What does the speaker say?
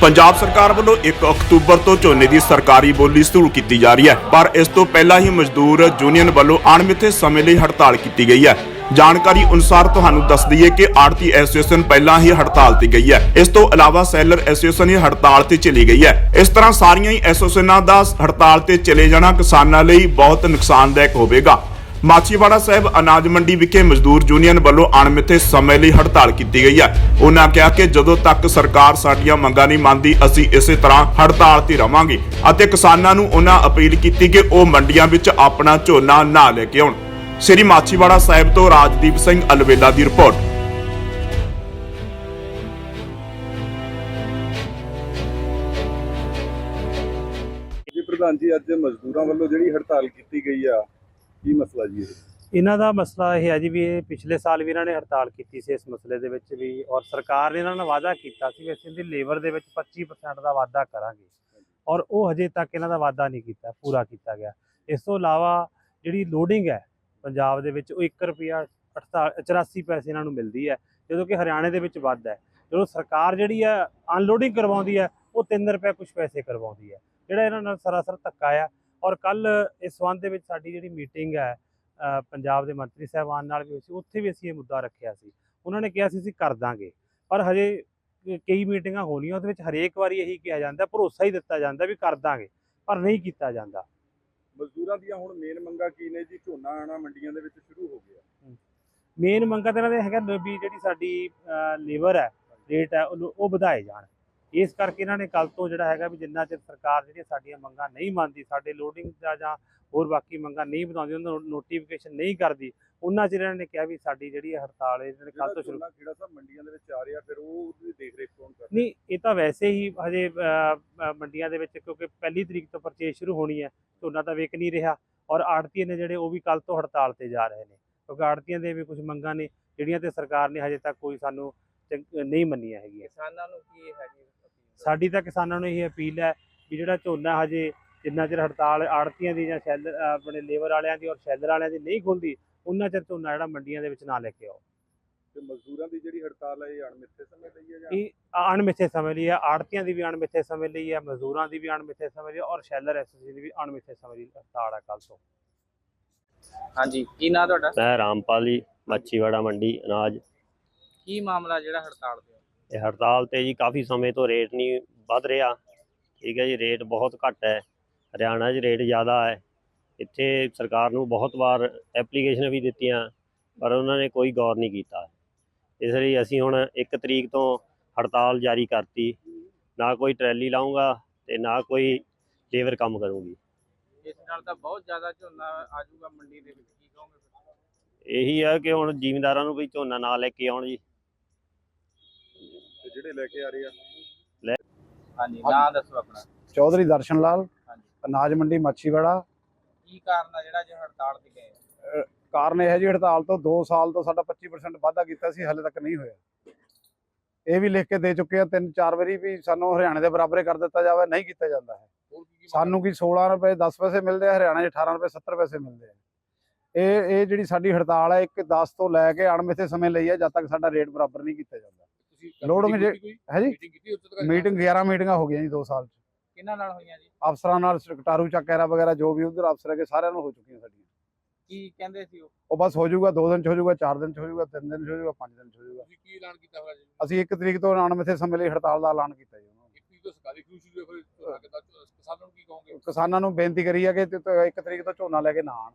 ਪੰਜਾਬ ਸਰਕਾਰ ਵੱਲੋਂ 1 ਅਕਤੂਬਰ ਤੋਂ ਝੋਨੇ ਦੀ ਸਰਕਾਰੀ ਬੋਲੀ ਸ਼ੁਰੂ ਕੀਤੀ ਜਾ ਰਹੀ ਹੈ, ਪਰ ਇਸ ਤੋਂ ਪਹਿਲਾਂ ਹੀ ਮਜ਼ਦੂਰ ਯੂਨੀਅਨ ਵੱਲੋਂ ਅਣਮਿੱਥੇ ਸਮੇਂ ਲਈ ਹੜਤਾਲ ਕੀਤੀ ਗਈ ਹੈ। ਜਾਣਕਾਰੀ ਅਨੁਸਾਰ ਤੁਹਾਨੂੰ ਦੱਸ ਦਈਏ ਕਿ ਆੜਤੀ ਐਸੋਸੀਏਸ਼ਨ ਪਹਿਲਾਂ ਹੀ ਹੜਤਾਲ ਤੇ ਗਈ ਹੈ। ਇਸ ਤੋਂ ਇਲਾਵਾ ਸੈਲਰ ਐਸੋਸੀਏਸ਼ਨ ਹੀ ਹੜਤਾਲ ਤੇ ਚਲੀ ਗਈ ਹੈ। ਇਸ ਤਰ੍ਹਾਂ ਸਾਰੀਆਂ ਹੀ ਐਸੋਸੀਏਸ਼ਨਾਂ ਦਾ ਹੜਤਾਲ ਤੇ ਚਲੇ ਜਾਣਾ ਕਿਸਾਨਾਂ ਲਈ ਬਹੁਤ ਨੁਕਸਾਨਦਾਇਕ ਹੋਵੇਗਾ। ਮਾਚੀਵਾੜਾ ਸਾਹਿਬ ਅਨਾਜ ਮੰਡੀ ਵਿਖੇ ਮਜ਼ਦੂਰ ਯੂਨੀਅਨ ਵੱਲੋਂ ਅਣਮਿੱਥੇ ਸਮੇਂ ਲਈ ਹੜਤਾਲ ਕੀਤੀ ਗਈ ਹੈ। ਉਹਨਾਂ ਕਿਹਾ ਕਿ ਜਦੋਂ ਤੱਕ ਸਰਕਾਰ ਸਾਡੀਆਂ ਮੰਗਾਂ ਨਹੀਂ ਮੰਨਦੀ, ਅਸੀਂ ਇਸੇ ਤਰ੍ਹਾਂ ਹੜਤਾਲ ਤੇ ਰਵਾਂਗੇ ਅਤੇ ਕਿਸਾਨਾਂ ਨੂੰ ਉਹਨਾਂ ਅਪੀਲ ਕੀਤੀ ਕਿ ਉਹ ਮੰਡੀਆਂ ਵਿੱਚ ਆਪਣਾ ਝੋਨਾ ਨਾ ਲੈ ਕੇ ਆਉਣ। ਸ੍ਰੀ ਮਾਚੀਵਾੜਾ ਸਾਹਿਬ ਤੋਂ ਰਾਜਦੀਪ ਸਿੰਘ ਅਲਵੇਲਾ ਦੀ ਰਿਪੋਰਟ। ਜੀ ਪ੍ਰਧਾਨ ਜੀ, ਅੱਜ ਮਜ਼ਦੂਰਾਂ ਵੱਲੋਂ ਜਿਹੜੀ ਹੜਤਾਲ ਕੀਤੀ ਗਈ ਆ ਕੀ ਮਸਲਾ ਜੀ ਇਹ? ਇਹਨਾਂ ਦਾ ਮਸਲਾ ਇਹ ਹੈ ਜੀ ਵੀ ਇਹ ਪਿਛਲੇ ਸਾਲ ਵੀ ਇਹਨਾਂ ਨੇ ਹੜਤਾਲ ਕੀਤੀ ਸੀ ਇਸ ਮਸਲੇ ਦੇ ਵਿੱਚ ਵੀ ਔਰ ਸਰਕਾਰ ਨੇ ਇਹਨਾਂ ਨਾਲ ਵਾਅਦਾ ਕੀਤਾ ਸੀ ਵੀ ਅਸੀਂ ਇਹਦੀ ਲੇਬਰ ਦੇ ਵਿੱਚ 25% ਦਾ ਵਾਅਦਾ ਕਰਾਂਗੇ। ਔਰ ਉਹ ਹਜੇ ਤੱਕ ਇਹਨਾਂ ਦਾ ਵਾਅਦਾ ਨਹੀਂ ਕੀਤਾ, ਪੂਰਾ ਕੀਤਾ ਗਿਆ। ਇਸ ਤੋਂ ਇਲਾਵਾ ਜਿਹੜੀ ਲੋਡਿੰਗ ਹੈ ਪੰਜਾਬ ਦੇ ਵਿੱਚ ਉਹ 1 ਰੁਪਿਆ 84 ਪੈਸੇ ਇਹਨਾਂ ਨੂੰ ਮਿਲਦੀ ਹੈ, ਜਦੋਂ ਕਿ ਹਰਿਆਣੇ ਦੇ ਵਿੱਚ ਵੱਧ ਹੈ। ਜਦੋਂ ਸਰਕਾਰ ਜਿਹੜੀ ਹੈ ਅਨਲੋਡਿੰਗ ਕਰਵਾਉਂਦੀ ਹੈ, ਉਹ 3 ਰੁਪਏ ਕੁਝ ਪੈਸੇ ਕਰਵਾਉਂਦੀ ਹੈ। ਜਿਹੜਾ ਇਹਨਾਂ ਨਾਲ ਸਰਾਸਰ ਧੱਕਾ ਆ ਔਰ ਕੱਲ ਇਸ ਸੰਬੰਧ ਦੇ ਵਿੱਚ ਸਾਡੀ ਜਿਹੜੀ ਮੀਟਿੰਗ ਹੈ ਪੰਜਾਬ ਦੇ ਮੰਤਰੀ ਸਾਹਿਬਾਨ ਨਾਲ ਵੀ ਹੋਈ ਸੀ ਉੱਥੇ ਵੀ ਅਸੀਂ ਇਹ ਮੁੱਦਾ ਰੱਖਿਆ ਸੀ। ਉਹਨਾਂ ਨੇ ਕਿਹਾ ਸੀ ਅਸੀਂ ਕਰ ਦਾਂਗੇ। ਪਰ ਹਜੇ ਕਈ ਮੀਟਿੰਗਾਂ ਹੋਣੀਆਂ ਉਹਦੇ ਵਿੱਚ ਹਰੇਕ ਵਾਰੀ ਇਹੀ ਕਿਹਾ ਜਾਂਦਾ ਭਰੋਸਾ ਹੀ ਦਿੱਤਾ ਜਾਂਦਾ ਵੀ ਕਰ ਦਾਂਗੇ ਪਰ ਨਹੀਂ ਕੀਤਾ ਜਾਂਦਾ। ਮਜ਼ਦੂਰਾਂ ਦੀਆਂ ਹੁਣ ਮੇਨ ਮੰਗਾਂ ਕੀ ਨੇ ਜੀ? ਝੋਨਾ ਆਣਾ ਮੰਡੀਆਂ ਦੇ ਵਿੱਚ ਸ਼ੁਰੂ ਹੋ ਗਿਆ। ਮੇਨ ਮੰਗਾਂ ਤਾਂ ਇਹਨਾਂ ਦੇ ਹੈਗਾ ਵੀ ਜਿਹੜੀ ਸਾਡੀ ਲੇਬਰ ਹੈ ਰੇਟ ਹੈ ਉਹ ਵਧਾਏ ਜਾਣ। ਇਸ ਕਰਕੇ ਇਹਨਾਂ ਨੇ ਕੱਲ ਤੋਂ ਜਿਹੜਾ ਹੈਗਾ ਵੀ ਜਿੰਨਾ ਚਿਰ ਸਰਕਾਰ ਜਿਹੜੀਆਂ ਸਾਡੀਆਂ ਮੰਗਾਂ ਨਹੀਂ ਮੰਨਦੀ ਸਾਡੇ ਲੋਡਿੰਗ ਦਾ ਜਾਂ ਹੋਰ ਬਾਕੀ ਮੰਗਾਂ ਨਹੀਂ ਵਧਾਉਂਦੀ ਉਹਨਾਂ ਨੂੰ ਨੋਟੀਫਿਕੇਸ਼ਨ ਨਹੀਂ ਕਰਦੀ ਉਹਨਾਂ ਚਿਰ ਇਹਨਾਂ ਨੇ ਕਿਹਾ ਵੀ ਸਾਡੀ ਜਿਹੜੀ ਹੜਤਾਲ ਹੈ ਇਹਨਾਂ ਨੇ ਕੱਲ ਜਿਹੜਾ ਤੋਂ ਸ਼ੁਰੂ ਖੇੜਾ ਸਾਹਿਬ ਮੰਡੀਆਂ ਦੇ ਵਿੱਚ ਆ ਰਿਹਾ ਫਿਰ ਉਹ ਉਹਦੀ ਦੇਖ ਰੇਖ ਕੌਣ ਕਰਦਾ ਨਹੀਂ ਇਹ ਤਾਂ ਵੈਸੇ ਹੀ ਹਜੇ ਮੰਡੀਆਂ ਦੇ ਵਿੱਚ ਕਿਉਂਕਿ ਪਹਿਲੀ ਤਰੀਕ ਤੋਂ ਪਰਚੇਸ ਸ਼ੁਰੂ ਹੋਣੀ ਹੈ ਝੋਨਾ ਤਾਂ ਵਿਕ ਨਹੀਂ ਰਿਹਾ ਔਰ ਆੜਤੀਏ ਨੇ ਜਿਹੜੇ ਉਹ ਵੀ ਕੱਲ ਤੋਂ ਹੜਤਾਲ ਤੇ ਜਾ ਰਹੇ ਨੇ ਕਿਉਂਕਿ ਆੜਤੀਆਂ ਦੇ ਵੀ ਕੁਝ ਮੰਗਾਂ ਨੇ ਜਿਹੜੀਆਂ ਤੇ ਸਰਕਾਰ ਨੇ ਹਜੇ ਤੱਕ ਕੋਈ ਸਾਨੂੰ ਚੰਗ- ਨਹੀਂ ਮੰਨੀਆਂ ਹੈਗੀਆਂ। ਕਿਸਾਨਾਂ ਨੂੰ ਕੀ ਹੈਗੀ ਅਪੀਲ? ਸਾਡੀ ਤਾਂ ਕਿਸਾਨਾਂ ਨੂੰ ਇਹ ਅਪੀਲ ਹੈ ਵੀ ਜਿਹੜਾ ਝੋਨਾ ਹਜੇ ਜਿੰਨਾ ਚਿਰ ਹੜਤਾਲ ਆੜਤੀਆਂ ਦੀ ਜਾਂ ਸ਼ੈਲਰ ਆਪਣੇ ਲੇਬਰ ਵਾਲਿਆਂ ਦੀ ਔਰ ਸ਼ੈਲਰ ਵਾਲਿਆਂ ਦੀ ਨਹੀਂ ਖੁੱਲਦੀ ਉਹਨਾਂ ਚਿਰ ਝੋਨਾ ਜਿਹੜਾ ਮੰਡੀਆਂ ਦੇ ਵਿੱਚ ਨਾ ਲੈ ਕੇ ਆਓ। ਤੇ ਮਜ਼ਦੂਰਾਂ ਦੀ ਜਿਹੜੀ ਹੜਤਾਲ ਹੈ ਇਹ ਅਣਮਿੱਥੇ ਸਮੇਂ ਲਈ ਹੈ ਜਾਂ ਇਹ ਅਣਮਿੱਥੇ ਸਮੇਂ ਲਈ ਹੈ ਆੜਤੀਆਂ ਦੀ ਵੀ ਅਣਮਿੱਥੇ ਸਮੇਂ ਲਈ ਹੈ ਮਜ਼ਦੂਰਾਂ ਦੀ ਵੀ ਅਣਮਿੱਥੇ ਸਮੇਂ ਲਈ ਹੈ ਔਰ ਸ਼ੈਲਰ ਐਸੋਸੀਏਸ਼ਨ ਦੀ ਵੀ ਅਣਮਿੱਥੇ ਸਮੇਂ ਲਈ ਹੜਤਾਲ ਹੈ ਕੱਲ ਤੋਂ। ਹਾਂਜੀ ਕੀ ਨਾਂ ਤੁਹਾਡਾ? ਮੈਂ ਰਾਮਪਾਲ ਜੀ ਮੱਛੀਵਾੜਾ ਮੰਡੀ ਅਨਾਜ। ਕੀ ਮਾਮਲਾ ਜਿਹੜਾ ਹੜਤਾਲ ਤੇ ਇਹ ਹੜਤਾਲ ਤੇ ਜੀ ਕਾਫੀ ਸਮੇਂ ਤੋਂ ਰੇਟ ਨਹੀਂ ਵੱਧ ਰਿਹਾ। ਠੀਕ ਹੈ ਜੀ ਰੇਟ ਬਹੁਤ ਘੱਟ ਹੈ। ਹਰਿਆਣਾ 'ਚ ਰੇਟ ਜ਼ਿਆਦਾ ਹੈ। ਇੱਥੇ ਸਰਕਾਰ ਨੂੰ ਬਹੁਤ ਵਾਰ ਐਪਲੀਕੇਸ਼ਨ ਵੀ ਦਿੱਤੀਆਂ ਪਰ ਉਹਨਾਂ ਨੇ ਕੋਈ ਗੌਰ ਨਹੀਂ ਕੀਤਾ। ਇਸ ਲਈ ਅਸੀਂ ਹੁਣ 1 ਤਰੀਕ ਤੋਂ ਹੜਤਾਲ ਜਾਰੀ ਕਰਤੀ। ਨਾ ਕੋਈ ਟਰੈਲੀ ਲਾਉਂਗਾ ਤੇ ਨਾ ਕੋਈ ਲੇਬਰ ਕੰਮ ਕਰੂਗੀ। ਇਸ ਨਾਲ ਤਾਂ ਬਹੁਤ ਜ਼ਿਆਦਾ ਝੋਨਾ ਆ ਜਾਊਗਾ ਮੰਡੀ ਦੇ ਵਿੱਚ ਕੀ ਕਹੋਗੇ? ਇਹੀ ਹੈ ਕਿ ਹੁਣ ਜ਼ਿਮੀਂਦਾਰਾਂ ਨੂੰ ਵੀ ਝੋਨਾ ਨਾ ਲੈ ਕੇ ਆਉਣ ਜੀ। ਜਿਹੜੇ ਲੈ ਕੇ ਆ ਰਹੇ ਆ? ਹਾਂਜੀ ਨਾਂ ਦੱਸੋ ਆਪਣਾ। ਚੌਧਰੀ ਦਰਸ਼ਨ ਲਾਲ ਹਾਂਜੀ। ਅਨਾਜ ਮੰਡੀ ਮਾਛੀਵਾੜਾ। ਕੀ ਕਾਰਨ ਆ ਜਿਹੜਾ ਜੇ ਹੜਤਾਲ ਤੇ ਗਏ? ਕਾਰਨ ਇਹ ਹੈ ਜੀ ਹੜਤਾਲ ਤੋਂ 2 ਸਾਲ ਤੋਂ ਸਾਡਾ 25% ਵਾਧਾ ਕੀਤਾ ਸੀ ਹਲੇ ਤੱਕ ਨਹੀਂ ਹੋਇਆ। ਇਹ ਵੀ ਲਿਖ ਕੇ ਦੇ ਚੁੱਕੇ ਆ ਤਿੰਨ ਚਾਰ ਵਾਰੀ ਵੀ ਸਾਨੂੰ ਹਰਿਆਣੇ ਦੇ ਬਰਾਬਰੇ ਕਰ ਦਿੱਤਾ ਜਾਵੇ ਨਹੀਂ ਕੀਤਾ ਜਾਂਦਾ ਹੈ। ਸਾਨੂੰ ਕੀ 16 ਰੁਪਏ 10 ਪੈਸੇ ਮਿਲਦੇ ਆ ਹਰਿਆਣਾ 'ਚ 18 ਰੁਪਏ 70 ਪੈਸੇ ਮਿਲਦੇ ਆ। ਇਹ ਇਹ ਜਿਹੜੀ ਸਾਡੀ ਹੜਤਾਲ ਹੈ ਇੱਕ 10 ਤੋਂ ਲੈ ਕੇ ਅਣਮਿੱਥੇ ਸਮੇਂ ਲਈ ਹੈ ਜਦ ਤੱਕ ਸਾਡਾ ਰੇਟ ਬਰਾਬਰ ਨਹੀਂ ਕੀਤਾ ਜਾਂਦਾ। ਲੋਡਿੰਗ ਜੇ ਹੈ ਜੀ। ਮੀਟਿੰਗ 11 ਮੀਟਿੰਗਾਂ ਹੋ ਗਈਆਂ ਜੀ 2 ਸਾਲ 'ਚ। ਕਿਹਨਾਂ ਨਾਲ ਹੋਈਆਂ ਜੀ? ਅਫਸਰਾਂ ਨਾਲ ਕਟਾਰੂ ਚੱਕੇਰਾ ਵਗੈਰਾ ਜੋ ਵੀ ਉਧਰ ਅਫਸਰ ਹੈਗੇ ਸਾਰਿਆਂ ਨਾਲ ਹੋ ਚੁੱਕੀਆਂ ਸਾਡੀਆਂ। ਕੀ ਕਹਿੰਦੇ ਸੀ ਉਹ? ਉਹ ਬਸ ਹੋ ਜਾਊਗਾ 2 ਦਿਨ ਚ ਹੋ ਜਾਊਗਾ 4 ਦਿਨ ਚ ਹੋ ਜਾਊਗਾ 3 ਦਿਨ ਚ ਹੋ ਜਾਊਗਾ 5 ਦਿਨ ਚ ਹੋ ਜਾਊਗਾ। ਤੁਸੀਂ ਕੀ ਐਲਾਨ ਕੀਤਾ ਹੋਇਆ ਜੀ? ਅਸੀਂ 1 ਤਰੀਕ ਤੋਂ ਅਣਮਿੱਥੇ ਸਮੇਂ ਲਈ ਹੜਤਾਲ ਦਾ ਐਲਾਨ ਕੀਤਾ ਜੀ ਉਹਨਾਂ ਨੂੰ। ਤੋਂ ਸਰਕਾਰੀ ਖੁਸ਼ੀ ਹੋਈ ਫਿਰ ਕਿਸਾਨਾਂ ਨੂੰ ਕੀ ਕਹੋਗੇ? ਕਿਸਾਨਾਂ ਨੂੰ ਬੇਨਤੀ ਕਰੀ ਹੈ ਕਿ 1 ਤਰੀਕ ਤੋਂ ਝੋਨਾ ਲੈ ਕੇ ਨਾ ਆਣ